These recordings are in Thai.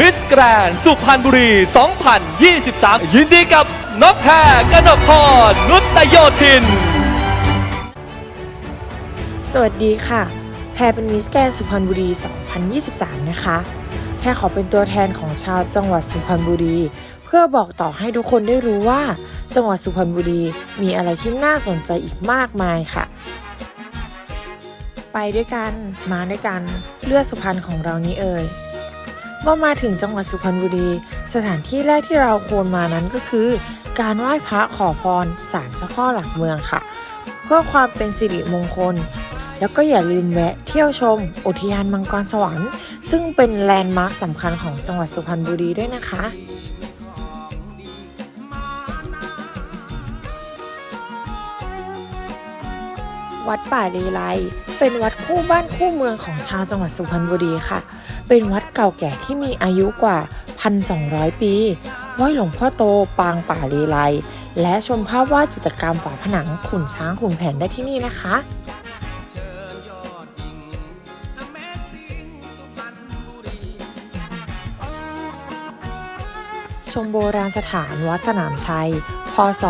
มิสแกรนสุพรรณบุรี 2023 ยินดีกับน้องแพรกนกพรนุตโยธิน สวัสดีค่ะ แพรเป็นมิสแกรนสุพรรณบุรี 2023 นะคะ แพรขอเป็นตัวแทนของชาวจังหวัดสุพรรณบุรี เพื่อบอกต่อให้ทุกคนได้รู้ว่า จังหวัดสุพรรณบุรีมีอะไรที่น่าสนใจอีกมากมายค่ะไปด้วยกัน มาด้วยกัน เลือดสุพรรณของเรานี้เอ่ย เมื่อมาถึงจังหวัดสุพรรณบุรี สถานที่แรกที่เราควรมานั้นก็คือ การไหว้พระขอพรศาลเจ้าพ่อหลักเมืองค่ะ เพื่อความเป็นสิริมงคล แล้วก็อย่าลืมแวะเที่ยวชม อุทยานมังกรสวรรค์ ซึ่งเป็นแลนด์มาร์คสำคัญของจังหวัดสุพรรณบุรีด้วยนะคะ วัดป่าเลไลเป็นวัดคู่บ้านคู่เมืองของชาวจังหวัดสุพรรณบุรีค่ะ เป็นวัดเก่าแก่ที่มีอายุกว่า 1,200 ปีไหว้หลวงพ่อโตปางป่าเลไลและชมภาพวาดจิตรกรรมฝาผนังขุนช้างขุนแผนได้ที่นี่นะคะชมโบราณสถานวัดสนามชัย พศ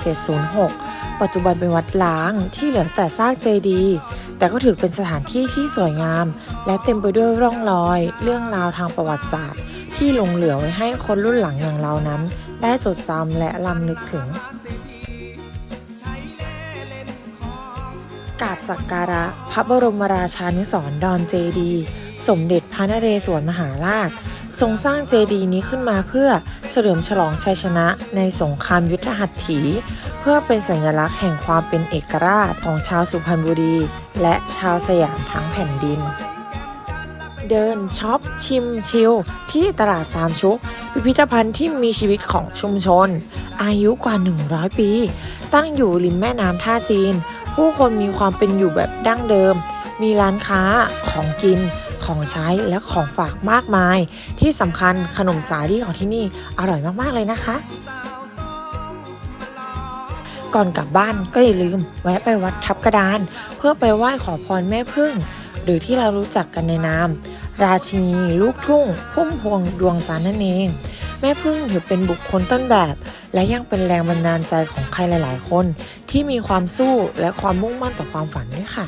1706 ปัจจุบันเป็นวัดล้างที่เหลือแต่ซากเจดีย์แต่ก็ถือเป็นสถานที่ที่สวยงาม และเต็มไปด้วยร่องรอย เรื่องราวทางประวัติศาสตร์ ที่หลงเหลือไว้ให้คนรุ่นหลังอย่างเรานั้น ได้จดจำและลำนึกถึงกราบสักการะ พระบรมราชานุสรดอนเจดีย์สมเด็จพระนเรศวรมหาราช ทรงสร้างเจดีย์นี้ขึ้นมาเพื่อเฉลิมฉลองชัยชนะในสงครามยุทธหัตถี เพื่อเป็นสัญลักษณ์แห่งความเป็นเอกราชของชาวสุพรรณบุรี และชาวสยามทั้งแผ่นดิน เดินช็อปชิมชิล ที่ตลาดสามชุก พิพิธภัณฑ์ที่มีชีวิตของชุมชน อายุกว่า 100 ปี ตั้งอยู่ริมแม่น้ำท่าจีน ผู้คนมีความเป็นอยู่แบบดั้งเดิม มีร้านค้าของกินของใช้และของฝากมากมาย ที่สำคัญขนมสาลี่ของที่นี่อร่อยมาก ๆ เลยนะคะ ก่อนกลับบ้านก็อย่าลืม แวะไปวัดทับกระดาน เพื่อไปไหว้ขอพรแม่พึ่ง หรือที่เรารู้จักกันในนาม ราชินี ลูกทุ่ง พุ่มพวงดวงจันทร์นั่นเอง แม่พึ่งถือเป็นบุคคลต้นแบบ และยังเป็นแรงบันดาลใจของใครหลาย ๆ คน ที่มีความสู้และความมุ่งมั่นต่อความฝันด้วยค่ะ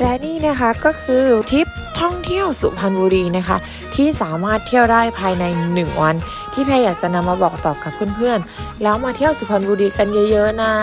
และนี่นะคะก็คือทริปท่องเที่ยวสุพรรณบุรีนะคะ ที่สามารถเที่ยวได้ภายใน 1 วัน ที่แพรอยากจะนำมาบอกต่อกับเพื่อนๆ แล้วมาเที่ยวสุพรรณบุรีกันเยอะๆนะ